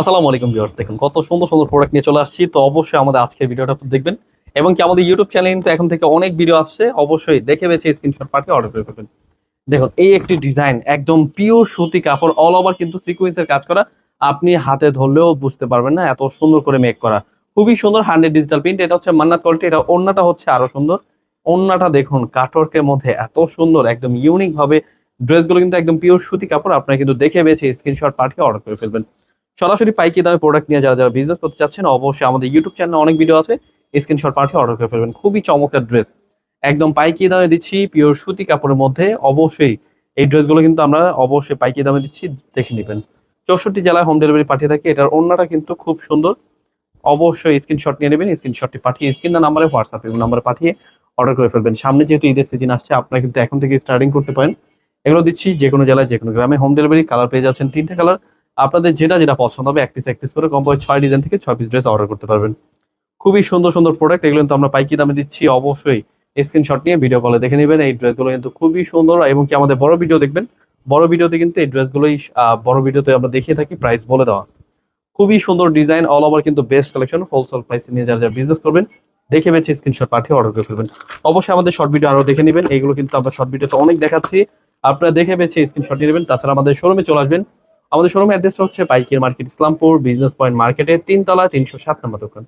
আসসালামু আলাইকুম ভিউয়ার্স, দেখুন কত সুন্দর সুন্দর প্রোডাক্ট নিয়ে চলে আসছি। তো অবশ্যই আমাদের আজকের ভিডিওটা দেখবেন। এবং কি আমাদের ইউটিউব চ্যানেলে কিন্তু এখন থেকে অনেক ভিডিও আসছে, অবশ্যই দেখে বেছে স্ক্রিনশট পাঠিয়ে অর্ডার করে ফেলবেন। দেখুন, এই একটি ডিজাইন একদম পিওর সুতি কাপড় অল ওভার কিন্তু সিকোয়েন্সের কাজ করা। আপনি হাতে ধরলেও বুঝতে পারবেন না, এত সুন্দর করে মেক করা। খুবই সুন্দর হান্ড্রেড ডিজিটাল প্রিন্ট এটা হচ্ছে মান্নাত কোয়ালিটি এটা ওন্নাটা হচ্ছে আরও সুন্দর। ওন্নাটা দেখুন কাটওয়ার্কের মধ্যে এত সুন্দর, একদম ইউনিক ভাবে ড্রেসগুলো কিন্তু একদম পিওর সুতি কাপড়, আপনারা কিন্তু দেখে বেছে স্ক্রিনশট পাঠিয়ে অর্ডার করে ফেলবেন। সরাসরি পাইকি দামে প্রোডাক্ট নিয়ে যারা যারা বিজনেস করতে চাচ্ছেন, অবশ্যই আমাদের ইউটিউব চ্যানেলে অনেক ভিডিও আছে। স্ক্রিনশট পাঠিয়ে অর্ডার করে ফেলবেন। খুবই চমৎকার ড্রেস একদম পাইকি দামে দিচ্ছি পিওর সুতি কাপড়ের মধ্যে। অবশ্যই এই ড্রেসগুলো কিন্তু আমরা অবশ্যই পাইকি দামে দিচ্ছি, দেখে নেবেন। চৌষট্টি জেলায় হোম ডেলিভারি পাঠিয়ে থাকি, এটার অন্যটা কিন্তু খুব সুন্দর। অবশ্যই স্ক্রিনশট নিয়ে নেবেন স্ক্রিনশটটি পাঠিয়ে স্ক্রিন নাম্বারে হোয়াটসঅ্যাপ এবং নাম্বারে পাঠিয়ে অর্ডার করে ফেলবেন। সামনে যেহেতু ঈদের সিজন আসছে, আপনারা কিন্তু এখন থেকে স্টার্টিং করতে পারেন। এগুলো দিচ্ছি যে কোনো জেলায়, যে কোনো গ্রামে। হোম ডেলিভারি কালার পেয়ে যাচ্ছেন তিনটে কালার আপনাদের যেটা যেটা পছন্দ হবে, এক পিস এক পিস করে কমপক্ষে ছয় ডিজাইন থেকে ছয় পিস ড্রেস অর্ডার করতে পারবেন। খুবই সুন্দর সুন্দর প্রোডাক্ট এগুলো কিন্তু আমরা পাইকি দামে দিচ্ছি। অবশ্যই স্ক্রিনশট নিয়ে ভিডিও কলে দেখে নেবেন। এই ড্রেসগুলো কিন্তু খুবই সুন্দর এবং কি আমাদের বড় ভিডিও দেখবেন? বড় ভিডিওতে কিন্তু এই ড্রেসগুলোই বড় ভিডিওতে আমরা দেখিয়ে থাকি প্রাইস বলে দেওয়া। খুবই সুন্দর ডিজাইন অল ওভার কিন্তু বেস্ট কালেকশন হোলসেল প্রাইসে নিয়ে যারা যারা বিজনেস করবেন, দেখে বেছে স্ক্রিনশট পাঠিয়ে অর্ডার করে ফেলবেন। অবশ্যই আমাদের শর্ট ভিডিও আরও দেখে নেবেন। এইগুলো কিন্তু আমরা শর্ট ভিডিওতে অনেক দেখাচ্ছি। আপনারা দেখে বেছে স্ক্রিনশট নিয়ে নেবেন। তাছাড়া আমাদের শোরুমে চলে আসবেন। আমাদের শোরুম অ্যাড্রেসটা হচ্ছে বাইকের মার্কেট ইসলামপুর বিজনেস পয়েন্ট মার্কেটের তিনতলা তিনশো সাত নম্বর দোকান।